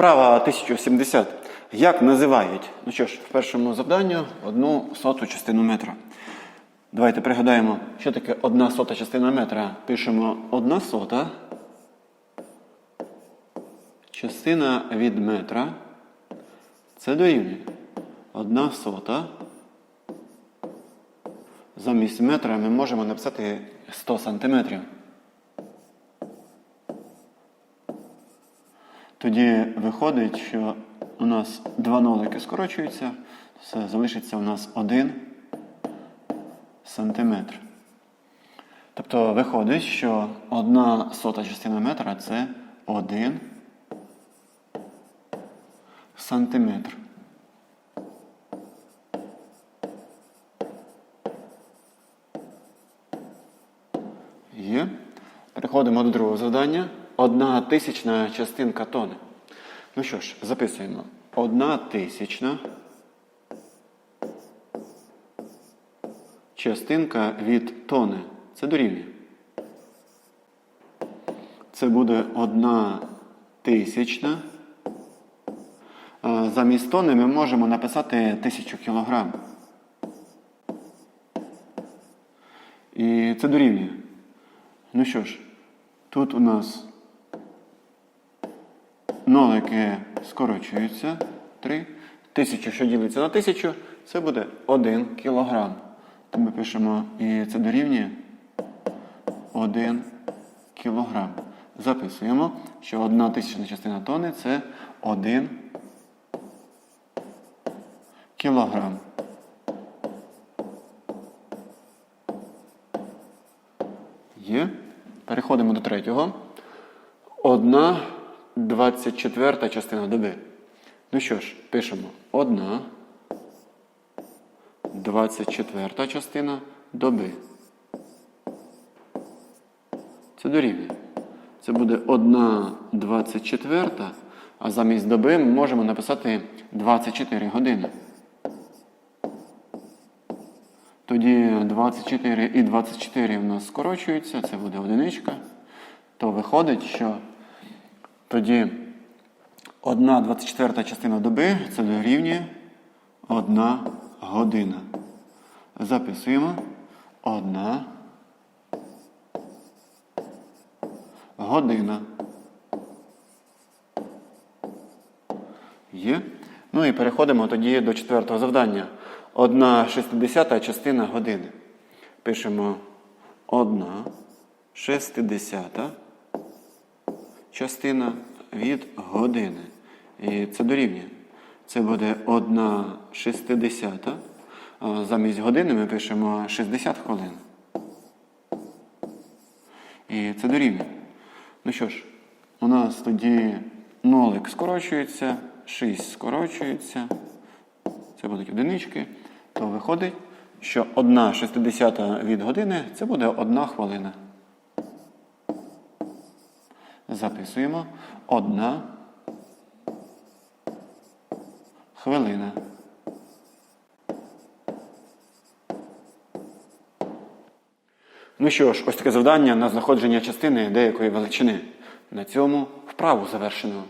Вправа 1070. Як називають? Ну що ж, в першому завданні одну соту частину метра. Давайте пригадаємо, що таке одна сота частина метра. Пишемо одна сота. Частина від метра. Це дорівнює. Одна сота. Замість метра ми можемо написати 100 сантиметрів. Тоді виходить, що у нас два нолики скорочуються, все, залишиться у нас один сантиметр. Тобто виходить, що одна сота частина метра це один сантиметр. Є. Переходимо до другого завдання. Одна тисячна частинка тони. Ну що ж, записуємо. Одна тисячна частинка від тони. Це дорівнює. Це буде одна тисячна. Замість тони ми можемо написати тисячу кілограм. І це дорівнює. Ну що ж, тут у нас нолики скорочуються. 3. Тисячу, що ділиться на тисячу, це буде 1 кілограм. То ми пишемо, і це дорівнює 1 кілограм. Записуємо, що одна тисячна частина тони це 1 кілограм. Є. Переходимо до третього. Одна 24 частина доби. Ну що ж, пишемо одна 24 частина доби. Це дорівнює. Це буде 1 24, а замість доби ми можемо написати 24 години. Тоді 24 і 24 у нас скорочуються, це буде одиничка. То виходить, що тоді 1 24 частина доби це дорівнює 1 година. Записуємо 1 година. Є. Ну і переходимо тоді до четвертого завдання. Одна шестидесята частина години. Пишемо одна шестидесята частина від години. І це дорівнює. Це буде одна шестидесята. А Замість години ми пишемо 60 хвилин. І це дорівнює. Ну що ж, у нас тоді нолик скорочується, 6 скорочується. Це будуть одинички. То виходить, що 1 шестидесята від години це буде 1 хвилина. Записуємо Одна хвилина. Ну що ж, ось таке завдання на знаходження частини деякої величини. На цьому вправу завершено.